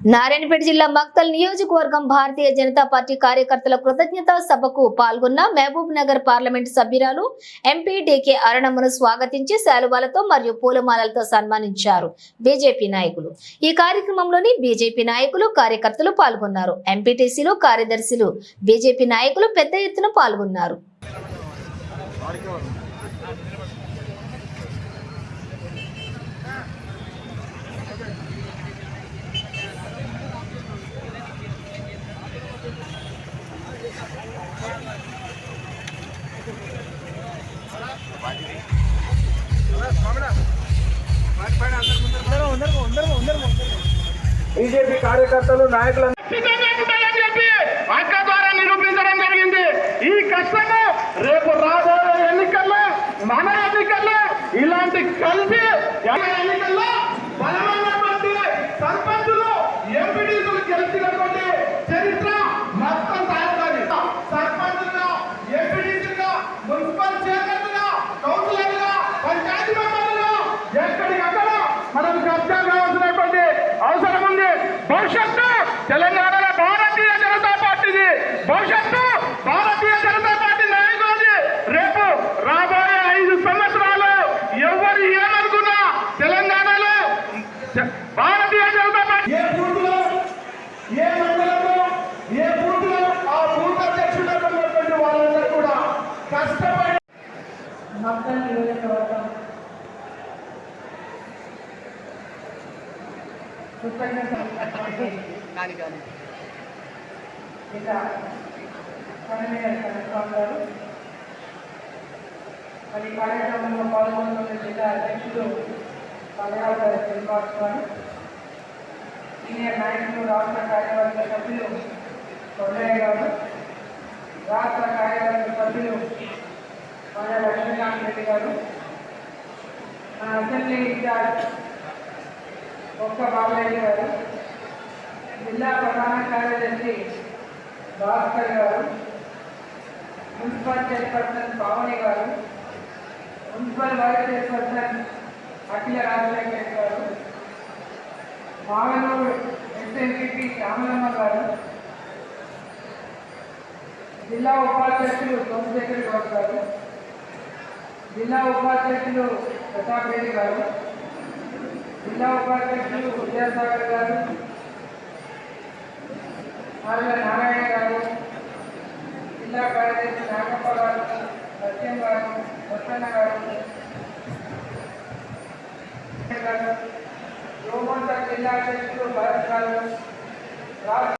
నారాయణపేట జిల్లా మక్తల్ నియోజకవర్గం భారతీయ జనతా పార్టీ కార్యకర్తల కృతజ్ఞత సభకు పాల్గొన్న మహబూబ్ నగర్ పార్లమెంట్ సభ్యురాలు ఎంపీ డీకే అరుణమ్మను స్వాగతించి శాలువాలతో మరియు పూలమాలలతో సన్మానించారు బీజేపీ నాయకులు. ఈ కార్యక్రమంలోని బీజేపీ నాయకులు కార్యకర్తలు పాల్గొన్నారు. ఎంపీటీసీలు కార్యదర్శులు బీజేపీ నాయకులు పెద్ద ఎత్తున పాల్గొన్నారు. బీజేపీ కార్యకర్తలు నాయకులందరూ చెప్పి అక్క ద్వారా నిరూపించడం జరిగింది. ఈ కష్టము రేపు రాబోయే ఎన్నికల్లో మన ఎన్నికల్లో ఇలాంటి కలిసి ఎన్నికల్లో భవిష్యత్తు. తెలంగాణలో కృతజ్ఞత ఇక కన్వీనర్ కనకరామ్ గారు. మరి కార్యక్రమంలో పాల్గొంటున్న జిల్లా అధ్యక్షుడు పల్లెరావు శ్రీనివాస్ గారు. సీనియర్ నాయకులు రాష్ట్ర కార్యవర్గ సభ్యులు కొండయ్య గారు. రాష్ట్ర కార్యవర్గ సభ్యులు మన లక్ష్మీకాంత్ రెడ్డి గారు. అసెంబ్లీ ఇన్ఛార్జ్ ఒక్క బాబురెడ్డి గారు జిల్లా ప్రధాన కార్యదర్శి భాస్కర్ గారు municipal chairperson Pavani garu municipal vice chairperson Akhila Rajasekhar garu Maganur SNP Shyamalamma గారు జిల్లా ఉపాధ్యక్షులు సోమశేఖర్ గౌడ్ గారు జిల్లా ఉపాధ్యక్షులు ప్రతాప్ రెడ్డి గారు జిల్లా ఉపాధ్యక్షులు విద్యాసాగర్ గారు ఆర్య నారాయణ గారు జిల్లా కార్యదర్శి నాగప్ప గారు సత్యం గారు వసన్న గారు గారు జిల్లా అధ్యక్షులు భరత్ గారు